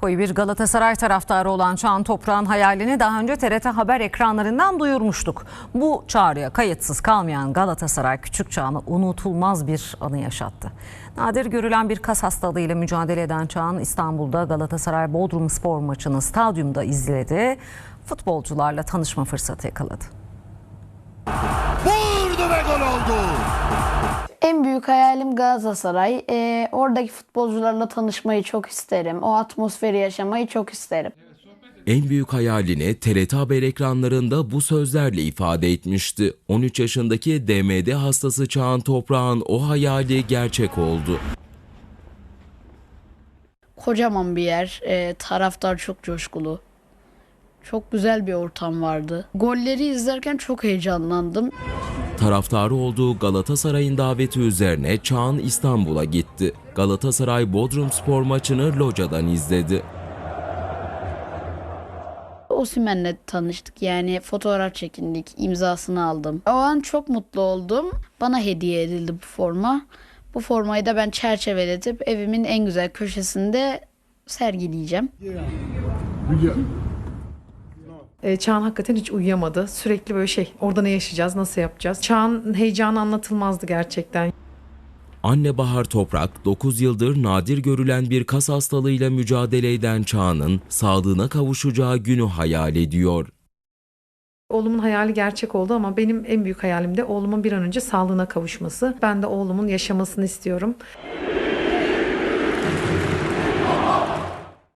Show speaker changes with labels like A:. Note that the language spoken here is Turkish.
A: Koyu bir Galatasaray taraftarı olan Çağan Toprağ'ın hayalini daha önce TRT Haber ekranlarından duyurmuştuk. Bu çağrıya kayıtsız kalmayan Galatasaray küçük Çağan'a unutulmaz bir anı yaşattı. Nadir görülen bir kas hastalığıyla mücadele eden Çağan İstanbul'da Galatasaray Bodrum spor maçını stadyumda izledi. Futbolcularla tanışma fırsatı yakaladı.
B: Vurdu ve gol oldu.
C: En büyük hayalim Galatasaray. Ee, oradaki futbolcularla tanışmayı çok isterim. O atmosferi yaşamayı çok isterim.
D: En büyük hayalini TRT Haber ekranlarında bu sözlerle ifade etmişti. 13 yaşındaki DMD hastası Çağan Toprağ'ın o hayali gerçek oldu.
C: Kocaman bir yer. Ee, taraftar çok coşkulu. Çok güzel bir ortam vardı. Golleri izlerken çok heyecanlandım.
D: Taraftarı olduğu Galatasaray'ın daveti üzerine Çağan İstanbul'a gitti. Galatasaray Bodrum spor maçını locadan izledi.
C: Osimhen'le tanıştık. Yani fotoğraf çekindik. imzasını aldım. O an çok mutlu oldum. Bana hediye edildi bu forma. Bu formayı da ben çerçeveletip evimin en güzel köşesinde sergileyeceğim.
E: E, Çağan hakikaten hiç uyuyamadı. Sürekli böyle şey, orada ne yaşayacağız, nasıl yapacağız? Çağan heyecanı anlatılmazdı gerçekten.
D: Anne Bahar Toprak 9 yıldır nadir görülen bir kas hastalığıyla mücadele eden Çağan'ın sağlığına kavuşacağı günü hayal ediyor.
E: Oğlumun hayali gerçek oldu ama benim en büyük hayalim de oğlumun bir an önce sağlığına kavuşması. Ben de oğlumun yaşamasını istiyorum.